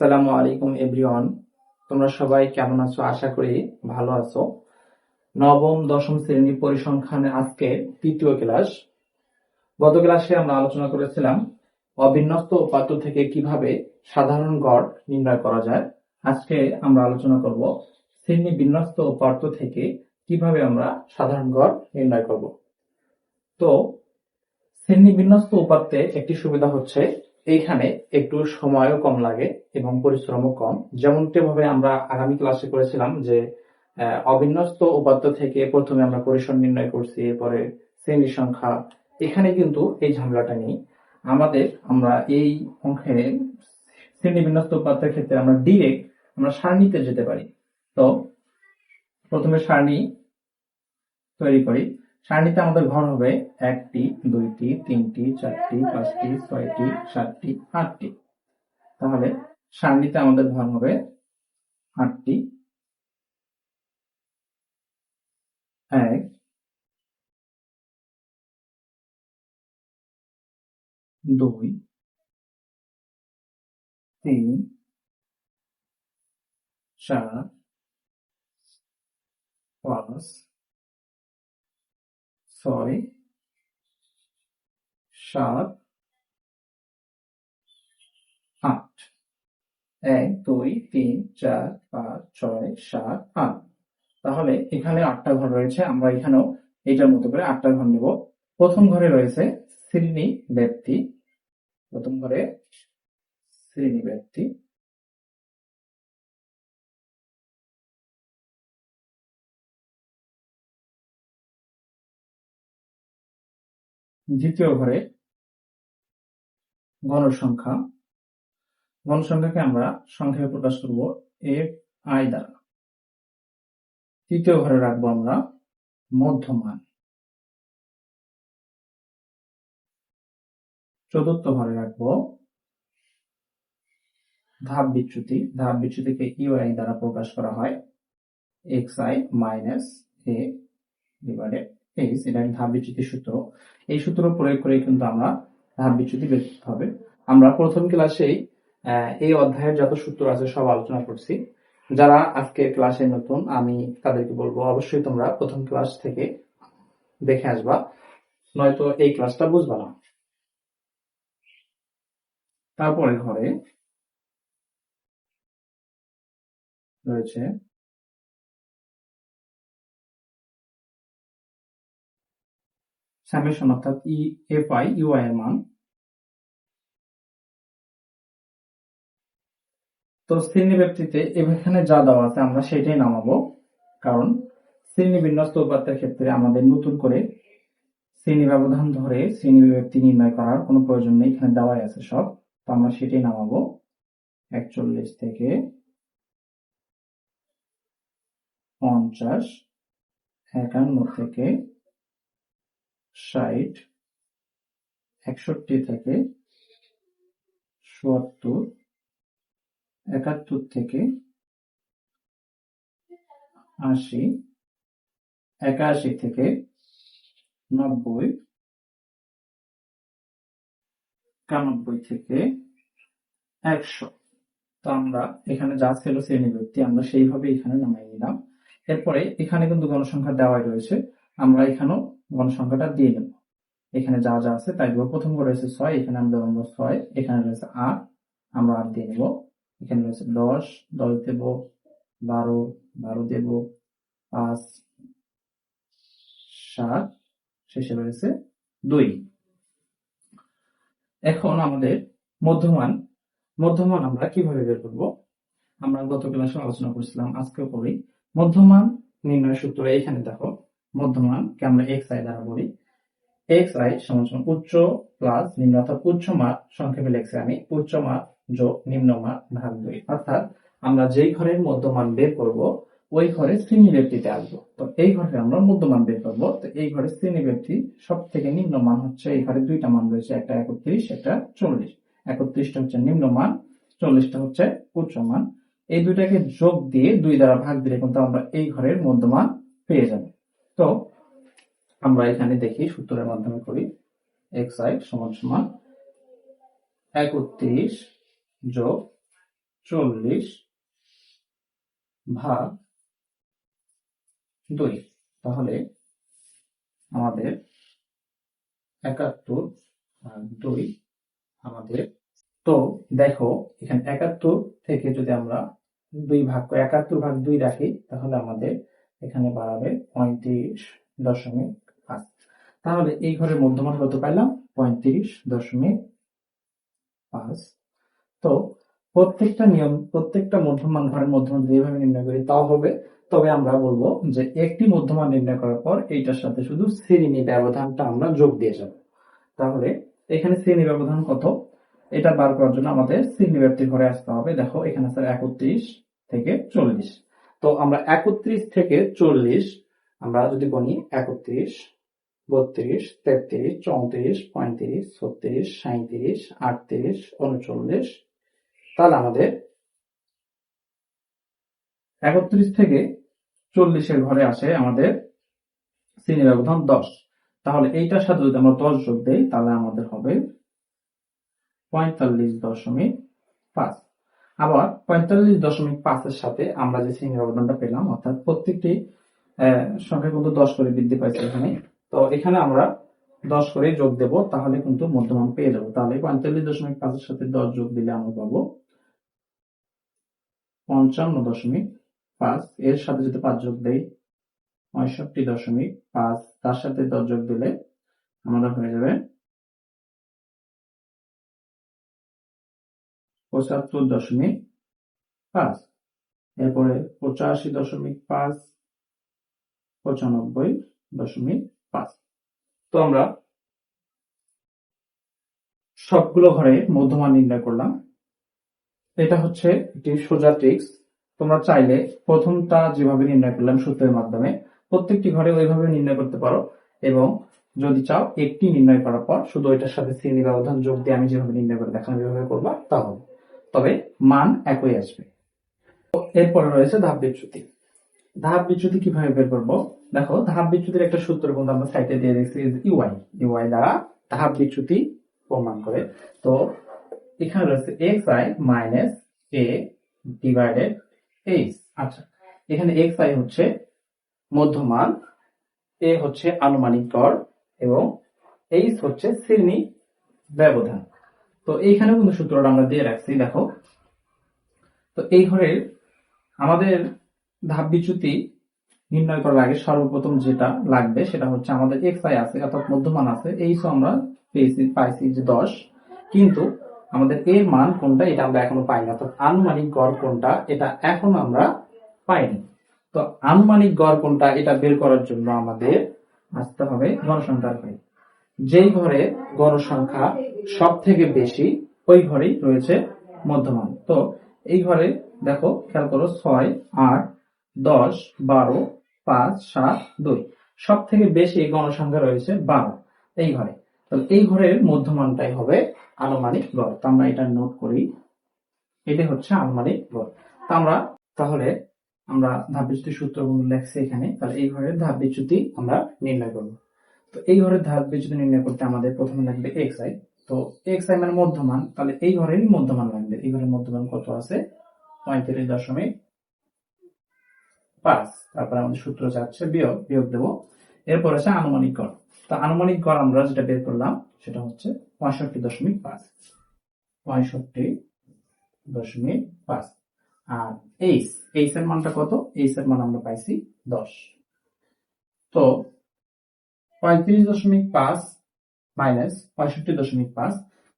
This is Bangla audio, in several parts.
আসসালামু আলাইকুম এভরিওয়ান। তোমরা সবাই কেমন আছো? আশা করি ভালো আছো। নবম, দশম শ্রেণি পরিসংখ্যানে আজকে তৃতীয় ক্লাস। গত ক্লাসে আমরা আলোচনা করেছিলাম অবিন্যস্ত উপাত্ত থেকে কীভাবে সাধারণ গড় নির্ণয় করা যায়। আজকে আমরা আলোচনা করব শ্রেণি বিন্যস্ত উপাত্ত থেকে কীভাবে আমরা সাধারণ গড় নির্ণয় করব। তো, শ্রেণি বিন্যস্ত উপাত্তে একটি সুবিধা হচ্ছে এইখানে একটু সময়ও কম লাগে এবং পরিশ্রমও কম। যেমনটি ভাবে আমরা আগামী ক্লাসে করেছিলাম যে অবিন্যস্ত উপাত্ত থেকে প্রথমে আমরা পরিসর নির্ণয় করছি, এরপরে শ্রেণি সংখ্যা। এখানে কিন্তু এই ঝামেলাটা নেই। আমাদের আমরা এই অংশে শ্রেণি বিন্যস্ত উপাত্তের ক্ষেত্রে আমরা ডিরেক্ট আমরা সারণীতে যেতে পারি। তো, প্রথমে সারণী তৈরি করি। সারণীতে আমাদের ঘর হবে একটি, দুইটি, তিনটি, চারটি, পাঁচটি, ছয়টি, সাতটি, আটটি। তাহলে সারণীতে আমাদের ঘর হবে আটটি। এক, দুই, তিন, চার, পাঁচ ছয়, সাত, আট। এক, দুই, তিন, চার, পাঁচ, ছয়, সাত, আট। তাহলে এখানে আটটা ঘর রয়েছে, আমরা এখানেও এইটার মতো করে আটটা ঘর নেব। প্রথম ঘরে রয়েছে শ্রেণি ব্যক্তি। প্রথম ঘরে শ্রেণি ব্যক্তি। দ্বিতীয় ঘরে গণসংখ্যা গণসংখ্যাকে আমরা সংখ্যায় প্রকাশ করব এফ আই দ্বারা। তৃতীয় ঘরে রাখব আমরা মধ্যমান। চতুর্থ ঘরে রাখব ধাপ বিচ্যুতি। ধাপ বিচ্যুতিকে ইউআই দ্বারা প্রকাশ করা হয় X I minus A divided H এটা ধাপ বিচ্যুতি সূত্র। এই সূত্র প্রয়োগ করে কিন্তু আমরা ধাপ বিচ্যুতি বের করতে হবে। আমরা প্রথম ক্লাসেই এই অধ্যায়ের যত সূত্র আছে সব আলোচনা করছি। যারা আজকে ক্লাসে নতুন, আমি তাদেরকে বলব, অবশ্যই তোমরা প্রথম ক্লাস থেকে দেখে আসবা। নয়তো এই ক্লাসটা বুঝবা না। তারপরে ঘরে রয়েছে সামেশন অর্থাৎ ই এফ আই ইউআই এর মান। তো শ্রেণি ব্যক্তিতে এখানে যা দেওয়া আছে আমরা সেটাই নামাবো, কারণ শ্রেণি বিন্যস্ত উপাত্তের ক্ষেত্রে আমাদের নতুন করে শ্রেণি ব্যবধান ধরে শ্রেণি ব্যক্তি নির্ণয় করার কোনো প্রয়োজন নেই, এখানে দেওয়াই আছে সব। তো আমরা সেটাই নামাবো, একচল্লিশ থেকে পঞ্চাশ, একান্ন থেকে ষাট, একষট্টি থেকে চুয়াত্তর একাত্তর থেকে আশি, একাশি থেকে নব্বই, একানব্বই থেকে একশো। তো আমরা এখানে যা ছিল শ্রেণি ব্যক্তি আমরা সেইভাবে এখানে নামাই নিলাম। এরপরে এখানে কিন্তু গণসংখ্যা দেওয়াই রয়েছে। আমরা এখানেও গণসংখ্যাটা দিয়ে নেব এখানে যা যা আছে তাই দেবো। প্রথম রয়েছে ছয়, এখানে আমরা দেবো ছয়, এখানে রয়েছে আট, আমরা আট দিয়ে নেব। এখানে রয়েছে দশ দশ দেব, বারো বারো দেব, পাঁচ, সাত, শেষে রয়েছে দুই। এখন আমাদের মধ্যমান মধ্যমান আমরা কীভাবে বের করব? আমরা গত ক্লাসে আলোচনা করছিলাম, আজকেও করি। মধ্যমান নির্ণয় সূত্র এখানে দেখো। মধ্যমানকে আমরা এক্স আই দ্বারা বলি এক্স আই সমান উচ্চ প্লাস নিম্ন অর্থাৎ উচ্চ মান সংক্ষেপে লেখছি আমি, উচ্চ মান যোগ নিম্ন মান ভাগ দুই। অর্থাৎ আমরা যেই ঘরের মধ্যমান বের করব, ওই ঘরে শ্রেণি ব্যক্তিতে আসব। তো এই ঘরে আমরা মধ্যমান বের করব। তো এই ঘরে শ্রেণি ব্যক্তি সব থেকে নিম্ন মান হচ্ছে, এই ঘরে দুইটা মান রয়েছে, একটা একত্রিশ, একটা চল্লিশ। একত্রিশটা হচ্ছে নিম্ন মান, চল্লিশটা হচ্ছে উচ্চ মান। এই দুইটাকে যোগ দিয়ে দুই দ্বারা ভাগ দিলে কিন্তু আমরা এই ঘরের মধ্যমান পেয়ে যাব। তো আমরা এখানে দেখি সূত্রের মাধ্যমে করি এক্স আই সমান সমান একত্রিশ যোগ চল্লিশ ভাগ দুই। তাহলে আমাদের একাত্তর ভাগ দুই আমাদের, তো দেখো এখানে একাত্তর থেকে যদি আমরা দুই ভাগ একাত্তর ভাগ দুই রাখি, তাহলে আমাদের এখানে বাড়াবে পঁয়ত্রিশ দশমিক পাঁচ। তাহলে এই ঘরের মধ্যমান কত পাইলাম? পঁয়ত্রিশ দশমিক পাঁচ। তো প্রত্যেকটা নিয়ম, প্রত্যেকটা মধ্যমান ঘরের মধ্যমান যদি এভাবে নির্ণয় করি, তাও হবে। তবে আমরা বলব যে একটি মধ্যমান নির্ণয় করার পর এইটার সাথে শুধু শ্রেণি ব্যবধানটা আমরা যোগ দিয়ে যাব। তাহলে এখানে শ্রেণি ব্যবধান কত? এটা বার করার জন্য আমাদের শ্রেণি ব্যাপ্তির ঘরে আসতে হবে। দেখো এখানে স্যার একত্রিশ থেকে চল্লিশ। তো আমরা একত্রিশ থেকে চল্লিশ, আমরা যদি গণি একত্রিশ, বত্রিশ, তেত্রিশ, চৌত্রিশ, পঁয়ত্রিশ, ছত্রিশ সাঁত্রিশ আটত্রিশ, উনচল্লিশ, তাহলে আমাদের একত্রিশ থেকে চল্লিশের ঘরে আসে আমাদের শ্রেণি ব্যবধান দশ। তাহলে এইটার সাথে যদি আমরা দশ যোগ দেই, তাহলে আমাদের হবে পঁয়তাল্লিশ দশমিক পাঁচ। আবার পঁয়তাল্লিশ দশমিক পাঁচের সাথে আমরা যে শ্রেণি ব্যবধানটা পেলাম, অর্থাৎ প্রত্যেকটি সংখ্যা কিন্তু দশ করে বৃদ্ধি পাইছে এখানে। তো এখানে আমরা দশ করে যোগ দেব, তাহলে কিন্তু মধ্যমান পেয়ে যাব। তাহলে পঁয়তাল্লিশ দশমিক পাঁচের সাথে দশ যোগ দিলে আমরা পাবো পঞ্চান্ন দশমিক পাঁচ। এর সাথে যদি পাঁচ যোগ দেই, পঁয়ষট্টি দশমিক পাঁচ। তার সাথে দশ যোগ দিলে আমাদের হয়ে যাবে পঁচাত্তর দশমিক পাঁচ। এরপরে পঁচাশি দশমিক পাঁচ, পঁচানব্বই দশমিক পাঁচ। তো আমরা সবগুলো ঘরে মধ্যমান নির্ণয় করলাম। এটা হচ্ছে একটি সোজা ট্রিক্স তোমরা চাইলে প্রথমটা যেভাবে নির্ণয় করলাম সূত্রের মাধ্যমে, প্রত্যেকটি ঘরে ওইভাবে নির্ণয় করতে পারো এবং যদি চাও একটি নির্ণয় করার পর শুধু ওইটার সাথে শ্রেণি ব্যবধান যোগ দিয়ে আমি যেভাবে নির্ণয় করে দেখানো যেভাবে করবা, তা হবে। তবে মান একই আসবে। এরপরে রয়েছে ধাপ বিচ্যুতি। ধাপ বিচ্যুতি কীভাবে বের করব? দেখো, ধাপ বিচ্যুতির একটা সূত্র কিন্তু আমরা সাইটে দিয়ে দেখছি ইউআই ইউআই দ্বারা ধাপ বিচ্যুতি প্রমাণ করে। তো এখানে রয়েছে X I minus A divided H আচ্ছা এখানে এক্স আই হচ্ছে মধ্যমান এ হচ্ছে আনুমানিক গড় এবং এইচ হচ্ছে শ্রেণি ব্যবধান। তো এইখানে কিন্তু সূত্রটা আমরা দিয়ে রাখছি, দেখো। তো এই ঘরের আমাদের ধাপ বিচ্যুতি নির্ণয় করার আগে সর্বপ্রথম যেটা লাগবে সেটা হচ্ছে আমাদের এক্স আই আছে, অর্থাৎ মধ্যমান আছে এইচও আমরা পেয়েছি, পাইছি যে দশ। কিন্তু আমাদের এর মান কোনটা এটা আমরা এখনও পাইনি, অর্থাৎ আনুমানিক গড় কোনটা এটা এখনও আমরা পাইনি। তো আনুমানিক গড় কোনটা এটা বের করার জন্য আমাদের আসতে হবে গণসংখ্যার ঘরে যেই ঘরে গণসংখ্যা সব থেকে বেশি, ওই ঘরেই রয়েছে মধ্যমান। তো এই ঘরে দেখো, খেয়াল করো, ছয়, আট, দশ, বারো, পাঁচ, সাত, দুই। সব থেকে বেশি গণসংখ্যা রয়েছে বারো এই ঘরে। এই ঘরের মধ্যমানটাই হবে আনুমানিক গড়। তো আমরা এটা নোট করি। এটা হচ্ছে আনুমানিক গড়। তো আমরা তাহলে আমরা ধাপ বিচ্যুতি সূত্রগুলো লেখছি এখানে। তাহলে এই ঘরের ধাপ বিচ্যুতি আমরা নির্ণয় করব। তো এই ঘরের ধাপ বিচ্যুতি নির্ণয় করতে আমাদের প্রথমে লাগবে এক্স আই তো এক্স আই মানে মধ্যমান, তাহলে এই ঘরেরই মধ্যমান লাগবে। এই ঘরের মধ্যমান কত আছে? পঁয়ত্রিশ দশমিক পাঁচ। তারপরে আমাদের সূত্র যাচ্ছে বিয়োগ বিয়োগ দেব। এরপর আছে আনুমানিক গড়। তো আনুমানিক গড় আমরা যেটা বের করলাম, সেটা হচ্ছে পঁয়ষট্টি দশমিক পাঁচ। পঁয়ষট্টি দশমিক পাঁচ। আর এইচ এইচ এর মানটা কত? এইচ এর মান আমরা পাইছি দশ। তো পঁয়ত্রিশ দশমিক পাঁচ মাইনাস পঁয়ষট্টি দশমিক পাঁচ।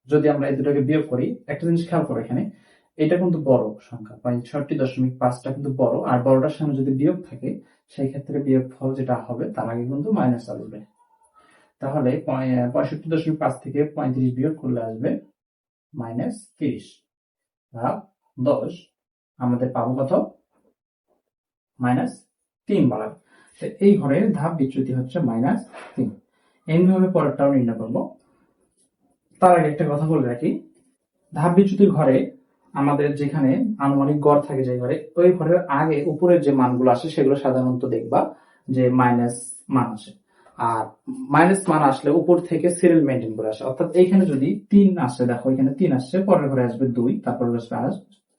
যদি আমরা এই দুটোকে বিয়োগ করি, একটা জিনিস খেয়াল করো এখানে, এটা কিন্তু বড় সংখ্যা, পঁয়ষট্টি দশমিক পাঁচটা কিন্তু বড়, আর বড়টার সামনে যদি বিয়োগ থাকে, সেই ক্ষেত্রে বিয়োগ ফল যেটা হবে, তার আগে কিন্তু মাইনাস আসবে। তাহলে পঁয়- পঁয়ষট্টি দশমিক পাঁচ থেকে পঁয়ত্রিশ বিয়োগ করলে আসবে মাইনাস তিরিশ। ভাগ দশ, আমাদের পাবো কত? মাইনাস তিন বাড়াবে এই ঘরের ধাপ বিচ্যুতি হচ্ছে মাইনাস তিন। এইভাবে পরেরটাও নির্ণয় করব। তার আগে একটা কথা বলে রাখি। ধাপ বিচ্যুতির ঘরে আমাদের যেখানে আনুমানিক গড় থাকে যে ঘরে, ওই ঘরের আগে উপরের যে মানগুলো আসে সেগুলো সাধারণত দেখবা যে মাইনাস মান আসে। আর মাইনাস মান আসলে উপর থেকে সিরিয়াল মেনটেন করে আসে। অর্থাৎ এইখানে যদি তিন আসে, দেখো এখানে তিন আসছে, পরের ঘরে আসবে দুই, তারপরে আসবে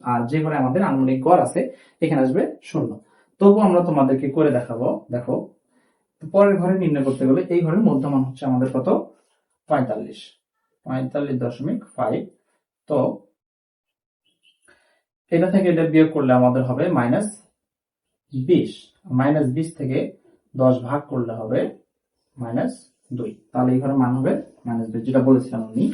আর যে ঘরে আমাদের আনুমানিক গড় আছে, এখানে আসবে শূন্য। তবু আমরা তোমাদেরকে করে দেখাবো। দেখো পরের ঘরে নির্ণয় করতে গেলে এই ঘরের মধ্যমান হচ্ছে আমাদের কত? পঁয়তাল্লিশ। পঁয়তাল্লিশ দশমিক ফাইভ তো এটা থেকে এটা বিয়োগ করলে আমাদের হবে মাইনাস বিশ। মাইনাস বিশ থেকে দশ ভাগ করলে হবে মাইনাস দুই। তাহলে এই ঘরের মান হবে মাইনাস দুই, যেটা বলেছিলাম আমি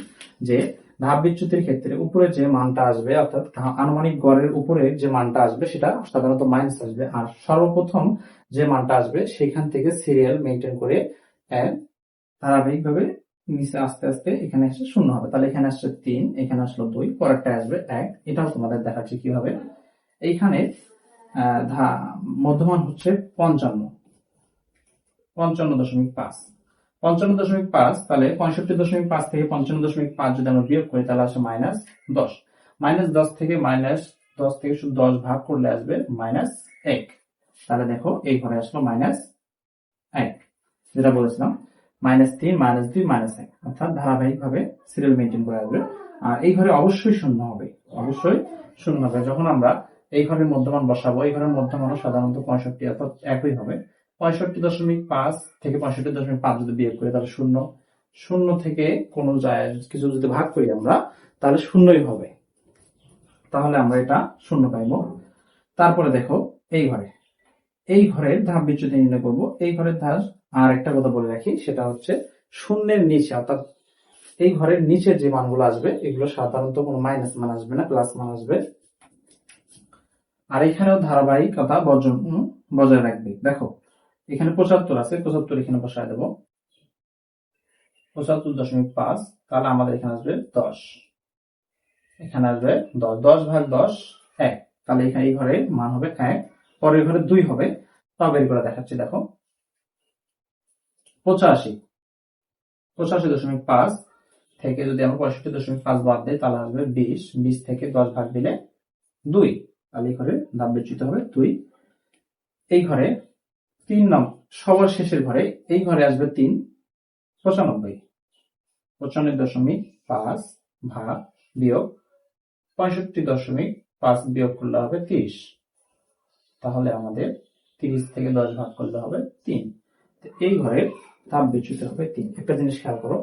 যে ধাপ বিচ্যুতির ক্ষেত্রে উপরে যে মানটা আসবে, অর্থাৎ আনুমানিক গড়ের উপরে যে মানটা আসবে, সেটা সাধারণত মাইনাস আসবে। আর সর্বপ্রথম যে মানটা আসবে, সেখান থেকে সিরিয়াল মেনটেন করে ধারাবাহিকভাবে নিচে আস্তে আস্তে এখানে এসে শূন্য হবে। তাহলে এখানে আসছে তিন, এখানে আসলো দুই, পরেরটা আসবে এক। এটাও তোমাদের দেখাচ্ছি কি হবে এইখানে মধ্যমান হচ্ছে পঞ্চান্ন। পঞ্চান্ন দশমিক পাঁচ। পঞ্চান্ন দশমিক পাঁচ, তাহলে পঁয়ষট্টি দশমিক পাঁচ থেকে পঞ্চান্ন দশমিক পাঁচ যদি আমরা বিয়োগ করি, তাহলে আসে মাইনাস দশ। মাইনাস দশ থেকে মাইনাস দশ থেকে শুধু দশ ভাগ করলে আসবে মাইনাস এক। তাহলে দেখো এই ঘরে আসলো মাইনাস এক। যেটা বলেছিলাম, মাইনাস তিন, মাইনাস দুই, মাইনাস এক। অর্থাৎ ধারাবাহিক ভাবে সিরিয়াল মেনটেন করে আসবে। আর এই ঘরে অবশ্যই শূন্য হবে। অবশ্যই শূন্য হবে। যখন আমরা এই ঘরের মধ্যমান বসাবো, এই ঘরের মধ্যমানও সাধারণত পঁয়ষট্টি অর্থাৎ একই হবে। পঁয়ষট্টি দশমিক পাঁচ থেকে পঁয়ষট্টি দশমিক পাঁচ যদি বিয়োগ করি, তাহলে শূন্য। শূন্য থেকে কোনো যায় কিছু যদি ভাগ করি আমরা, তাহলে শূন্যই হবে। তাহলে আমরা এটা শূন্য পাইব। তারপরে দেখো, এই ঘরে। এই ঘরের ধাপ বিচ্যুতি নির্ণয় করব। এই ঘরের ধাপ, আর একটা কথা বলে রাখি, সেটা হচ্ছে শূন্যের নিচে, অর্থাৎ এই ঘরের নিচে যে মানগুলো আসবে, এগুলো সাধারণত কোনো মাইনাস মান আসবে না প্লাস মান আসবে। আর এখানেও ধারাবাহিকতা বর্জন বজায় রাখবে। দেখো এখানে পঁচাত্তর আছে, পঁচাত্তর এখানে বসায় দেবো। পঁচাত্তর দশমিক পাঁচ, তাহলে আমাদের এখানে আসবে দশ। এখানে আসবে দশ দশ ভাগ দশ, এক। তাহলে এখানে এই ঘরে মান হবে এক, পরের ঘরে দুই হবে। তবে বের করে দেখাচ্ছি, দেখো। পঁচাশি। পঁচাশি দশমিক পাঁচ থেকে যদি আমরা পঁয়ষট্টি দশমিক পাঁচ বাদ দিই, তাহলে আসবে বিশ। বিশ থেকে দশ ভাগ দিলে দুই। তাহলে এই ঘরে ধাপ বিচ্যুত হবে দুই। এই ঘরে তিন নং, সবার শেষের ঘরে, এই ঘরে আসবে তিন, পঁচানব্বই। পঁচানব্বই দশমিক পাঁচ ভাগ বিয়োগ পঁয়ষট্টি দশমিক পাঁচ বিয়োগ করলে হবে তিরিশ। তাহলে আমাদের তিরিশ থেকে দশ ভাগ করলে হবে তিন। এই ঘরে তাপ বিচ্যুত হবে তিন। একটা জিনিস খেয়াল করো,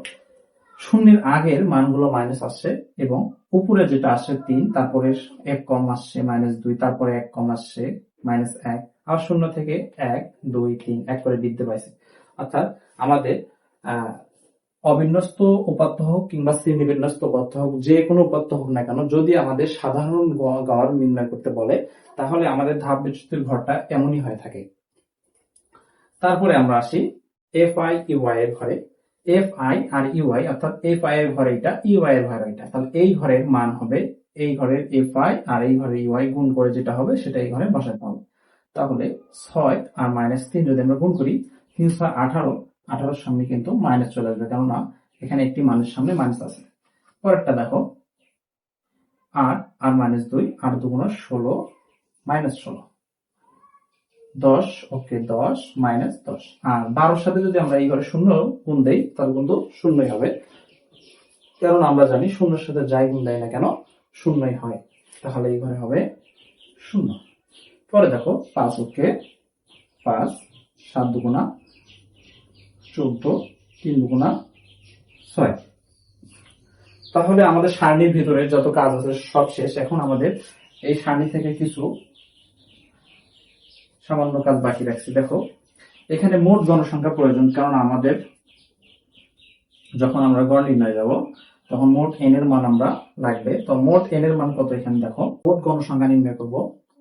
শূন্যের আগের মানগুলো মাইনাস আসছে এবং উপরে যেটা আসছে তিন, তারপরে এক কম আসছে মাইনাস দুই, তারপরে এক কম আসছে মাইনাস এক। আর শূন্য থেকে এক, দুই, তিন, এক করে বৃদ্ধি পাইছে। অর্থাৎ আমাদের অবিন্যস্ত উপাত্ত হোক কিংবা শ্রেণীবিন্যস্ত উপাত্ত হোক, যে কোনো উপাত্ত হোক না কেন, যদি আমাদের সাধারণ গড় নির্ণয় করতে বলে, তাহলে আমাদের ধাপ বিচ্যুতির ঘরটা এমনই হয়ে থাকে। তারপরে আমরা আসি এফ আই ইউআই এর ঘরে। এফ আই আর ইউআই অর্থাৎ এফ আই এর ঘরে এটা ইউআই এর ঘরে এটা। তাহলে এই ঘরের মান হবে, এই ঘরের এফ আই আর এই ঘরের ইউআই গুণ করে যেটা হবে, সেটা এই ঘরে বসাতে হবে। তাহলে ছয় আর মাইনাস তিন যদি আমরা গুণ করি, তিন ছয় আঠারো, আঠারোর সামনে কিন্তু মাইনাস চলে আসবে। কেননা এখানে একটি মানের সামনে মাইনাস আছে। পরেরটা দেখো, আট আর মাইনাস দুই, আট দুগুণ ষোলো মাইনাস ষোলো। দশ, ওকে, দশ মাইনাস দশ। আর বারোর সাথে যদি আমরা এই ঘরে শূন্য গুণ দেই, তাহলে কিন্তু শূন্যই হবে। কারণ আমরা জানি শূন্যের সাথে যাই গুণ দেয় না কেন, শূন্যই হয়। তাহলে এই ঘরে হবে শূন্য। পরে দেখো, পাঁচ ওকে পাঁচ, সাত দুগুণা চোদ্দ, তিন দুগুণা ছয়। তাহলে আমাদের সারণীর ভিতরে যত কাজ আছে সব শেষ। এখন আমাদের এই সারণী থেকে কিছু সামান্য কাজ বাকি রাখছি। দেখো, এখানে মোট জনসংখ্যা প্রয়োজন, কারণ আমাদের যখন আমরা গড় নির্ণয় যাব, তখন মোট এন এর মান আমরা লাগবে। তো মোট এন এর মান কত এখানে দেখো? মোট গণসংখ্যা নির্ণয় করব।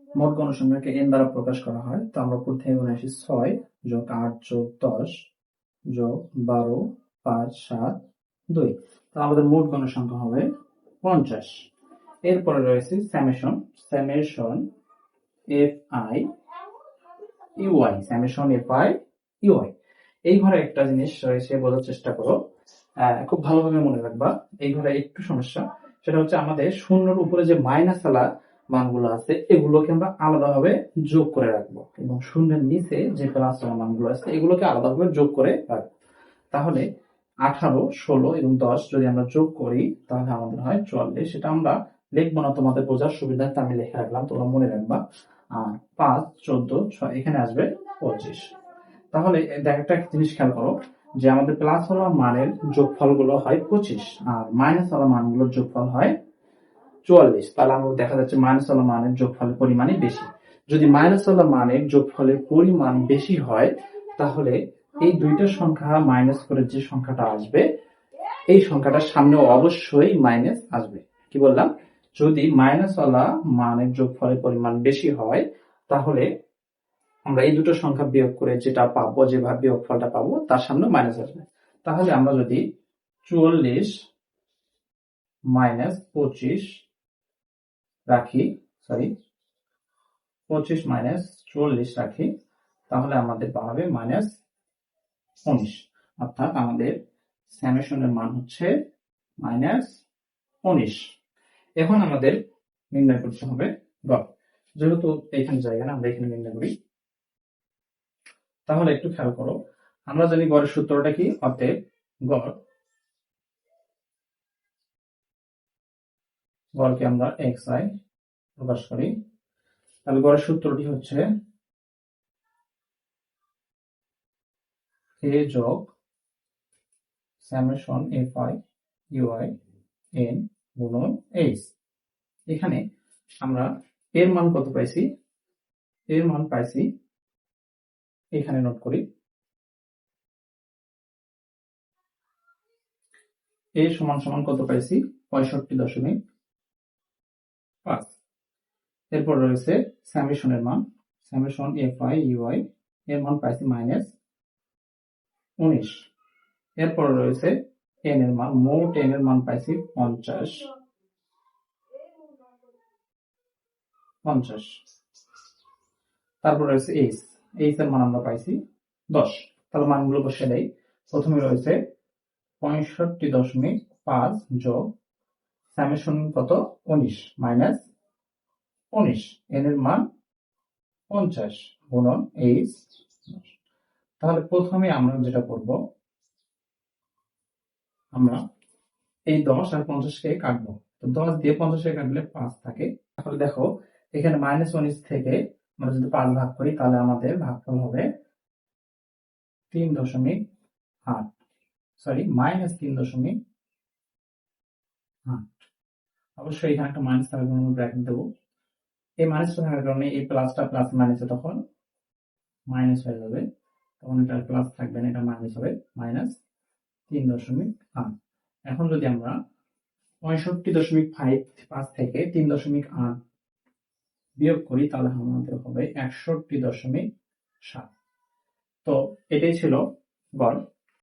মোট গণসংখ্যাকে এন দ্বারা প্রকাশ করা হয়, তো আমরা প্রথমে মনে আসি ছয় যোগ আট যোগ দশ যোগ বারো, পাঁচ, সাত, দুই। তো আমাদের মোট গণসংখ্যা হবে পঞ্চাশ। এরপরে রয়েছে summation summation F I U I summation F I U I এই ঘরে একটা জিনিস রয়েছে বোঝার চেষ্টা করো। খুব ভালোভাবে মনে রাখবা। এই ঘরে একটু সমস্যা। সেটা হচ্ছে আমাদের শূন্যর উপরে যে মাইনাস আলা মানগুলো আছে, এগুলোকে আমরা আলাদাভাবে যোগ করে রাখব। এবং শূন্যের নিচে যে প্লাস মানগুলো আছে, এগুলোকে আলাদাভাবে যোগ করে রাখব। তাহলে আঠারো, ষোলো এবং দশ যদি আমরা যোগ করি, তাহলে আমাদের হয় চুয়াল্লিশ। সেটা আমরা লিখব না, তোমাদের বোঝার সুবিধার্থে আমি লিখে রাখলাম, তোমরা মনে রাখবা। আর পাঁচ, চোদ্দ, ছয়, এখানে আসবে পঁচিশ। তাহলে দেখ, একটা জিনিস খেয়াল করো, যে আমাদের প্লাস ওয়ালা মানের যোগফলগুলো হয় পঁচিশ, আর মাইনাস ওয়ালা মানগুলোর যোগফল হয় চুয়াল্লিশ, তাহলে আমাদের দেখা যাচ্ছে মাইনাস ওয়ালা মানের যোগফলের পরিমাণই বেশি। যদি মাইনাস ওয়ালা মানের যোগফলের পরিমাণ বেশি হয়, তাহলে এই দুইটা সংখ্যা মাইনাস করে যে সংখ্যাটা আসবে, এই সংখ্যাটার সামনে অবশ্যই মাইনাস আসবে। কি বললাম? যদি মাইনাস ওয়ালা মানের যোগফলের পরিমাণ বেশি হয়, তাহলে আমরা এই দুটো সংখ্যা বিয়োগ করে যেটা পাবো যেভাবে বিয়োগফলটা পাবো, তার সামনে মাইনাস আসবে। তাহলে আমরা যদি চুয়াল্লিশ মাইনাস পঁচিশ রাখি সরি পঁচিশ মাইনাস চুয়াল্লিশ রাখি, তাহলে আমাদের পাওয়া মাইনাস উনিশ। অর্থাৎ আমাদের স্যামেশনের মান হচ্ছে মাইনাস উনিশ। এখন আমাদের নির্ণয় করতে হবে গড় যেহেতু এইখানে জায়গা না, আমরা এখানে নির্ণয় করি। তাহলে একটু খেয়াল করো। আমরা জানি গড়ের সূত্রটা কি? অতএব গড় গড়কে আমরা এক্স আই প্রকাশ করি। তাহলে গড়ের সূত্রটি হচ্ছে এ যোগ summation F I U I N গুণন এইচ এখানে আমরা এর মান কত পাইছি? এর মান পাইছি, এখানে নোট করি। এ সমান সমান কত পাইছি? পঁয়ষট্টি দশমিক পাঁচ। এরপর রয়েছে স্যামেশনের মান। স্যামেশন এফ আই ইউআই এর মান পাইছি মাইনাস উনিশ। এরপর রয়েছে এন এর মান। মোট এন এর মান পাইছি পঞ্চাশ। পঞ্চাশ। তারপর রয়েছে এইচ এইচ এর মান আমরা পাইছি দশ। তাহলে মানগুলো বসে দেয় প্রথমে রয়েছে পঁয়ষট্টি দশমিক পাঁচ যোগ স্যামেশন কত? উনিশ, মাইনাস উনিশ। এন এর মান পঞ্চাশ গুণন এইচ তাহলে প্রথমে আমরা যেটা করব, আমরা এই দশ আর পঞ্চাশকে কাটবো। তো দশ দিয়ে পঞ্চাশকে কাটলে পাঁচ থাকে। তাহলে দেখো, এখানে মাইনাস উনিশ থেকে আমরা যদি পাঁচ ভাগ করি, তাহলে আমাদের ভাগফল হবে তিন দশমিক আট। সরি মাইনাস তিন দশমিক আট। অবশ্যই এখানে একটা মাইনাস থাকার কারণে ব্র্যাকেট দেবো। এই মাইনাসটা থাকার কারণে এই প্লাসটা প্লাস মাইনাসে তখন মাইনাস হয়ে যাবে। তখন এটা প্লাস থাকবে না, এটা মাইনাস হবে। মাইনাস তিন দশমিক আট। এখন যদি আমরা পঁয়ষট্টি দশমিক ফাইভ পাঁচ থেকে তিন দশমিক আট বিয়োগ করি, তাহলে আমাদের হবে একষট্টি দশমিক সাত। তো এটাই ছিল গড়।